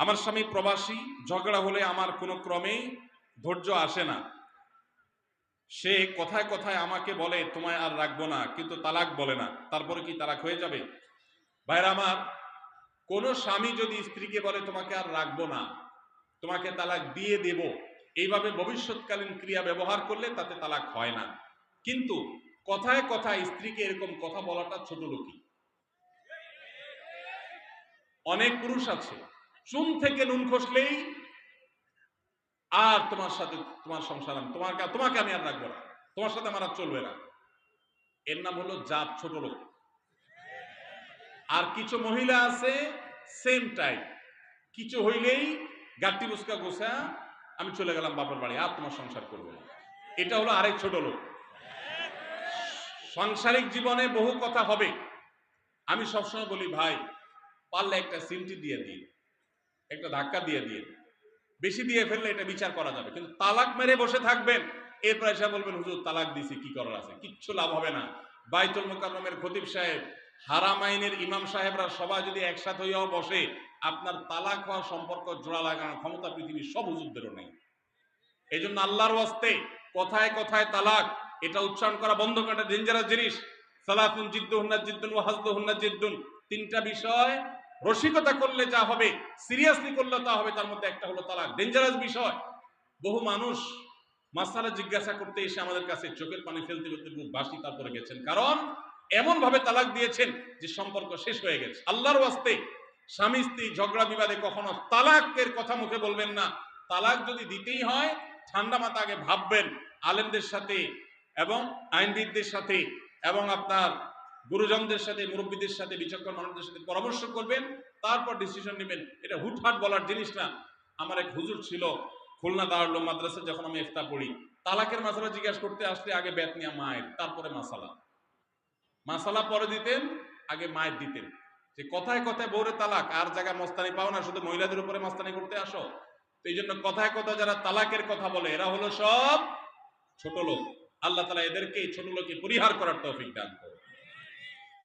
আমার স্বামী প্রবাসী, ঝগড়া হলে আমার কোনো ক্রমেই ধৈর্য আসে না। সে কথায় কথায় আমাকে বলে, তোমায় আর রাখব না। কিন্তু তালাক বলে না। তারপরে কি তালাক হয়ে যাবে? ভাইরা আমার, কোন স্বামী যদি স্ত্রীকে বলে, তোমাকে আর রাখব না, তোমাকে তালাক দিয়ে দেব। এইভাবে ভবিষ্যৎকালীন ক্রিয়া ব্যবহার করলে তাতে তালাক হয় না। কিন্তু কথায় কথায় স্ত্রীকে এরকম কথা বলাটা ছোট লোকই। অনেক পুরুষ আছে চুন থেকে নুন খসলেই আর তোমার সাথে তোমার সংসার আমি তোমার তোমাকে আমি আর রাখব না। তোমার সাথে আমার আর চলবে না। এর নাম হলো জাত ছোট লোক। আর কিছু মহিলা আছে সেম টাইপ কিছু হইলেই গাটি বুসকা গোসা আমি চলে গেলাম বাপের বাড়ি, আর তোমার সংসার করব না। এটা হলো আরেক ছোট লোক। সাংসারিক জীবনে বহু কথা হবে। আমি সবসময় বলি, ভাই, পারলে একটা সিমটি দিয়ে দিন। একটা ধাক্কা দিয়ে দিয়ে। বেশি দিয়ে ফেললে এটা বিচার করা যাবে। কিন্তু তালাক মেরে বসে থাকবেন, এরপর এসে বলবেন, হুজুর, তালাক দিছি, কি করার আছে? কিচ্ছু লাভ হবে না। বাইতুল মোকাররমের খতিব সাহেব, হারাম আইনের ইমাম সাহেবরা সবাই যদি একসাথে হইয়াও বসে, আপনার তালাক হওয়া সম্পর্ক জোড়া লাগানোর ক্ষমতা পৃথিবীর সব হুজুরদেরও নেই। এই জন্য আল্লাহর ওয়াস্তে কথায় কথায় তালাক, এটা উচ্চারণ করা বন্ধ করা ডেঞ্জারাস জিনিস। সালাফুন জিদ্দু হুন্না জিদ্দুন ওয়াহাজদু হুন্না জিদ্দুন তিনটা বিষয় রসিকতা করলে যা হবে সিরিয়াসলি করলে তা হবে, তার মধ্যে একটা হলো তালাক। ডেঞ্জারাস বিষয়। বহু মানুষ মাসালা জিজ্ঞাসা করতে এসে আমাদের কাছে চোখের পানি ফেলতে ফেলতে বুক বাসি তারপরে গেছেন। কারণ এমন ভাবে তালাক দিয়েছেন যে সম্পর্ক শেষ হয়ে গেছে। আল্লাহর ওয়াস্তে স্বামী স্ত্রী ঝগড়া বিবাদে কখনো তালাকের কথা মুখে বলবেন না। তালাক যদি দিতেই হয়, ঠান্ডা মাথা আগে ভাববেন। আলেমদের সাথে এবং আইনবিদদের সাথে এবং আপনার গুরুজনদের সাথে, মুরব্বীদের সাথে, বিচক্ষণ মানুষদের সাথে পরামর্শ করবেন, তারপর ডিসিশন নেবেন। এটা হুটহাট বলার জিনিস না। আমার এক হুজুর ছিল খুলনা দাঁড়াল মাদ্রাসা, যখন আমি ইফতা পড়ি। তালাকের মাসালা জিজ্ঞাসা করতে আসলে আগে ব্যাত নিয়ে মায়ের, তারপরে মাসালা। মাসালা পরে দিতেন, আগে মায়ের দিতেন। যে কথায় কথায় বউরে তালাক, আর জায়গায় মস্তানি পাও না, শুধু মহিলাদের উপরে মস্তানি করতে আসো। তো এই জন্য কথায় কথা যারা তালাকের কথা বলে, এরা হলো সব ছোট লোক। আল্লাহ তালা এদেরকে এই ছোট লোকে পরিহার করার তৌফিক দান করে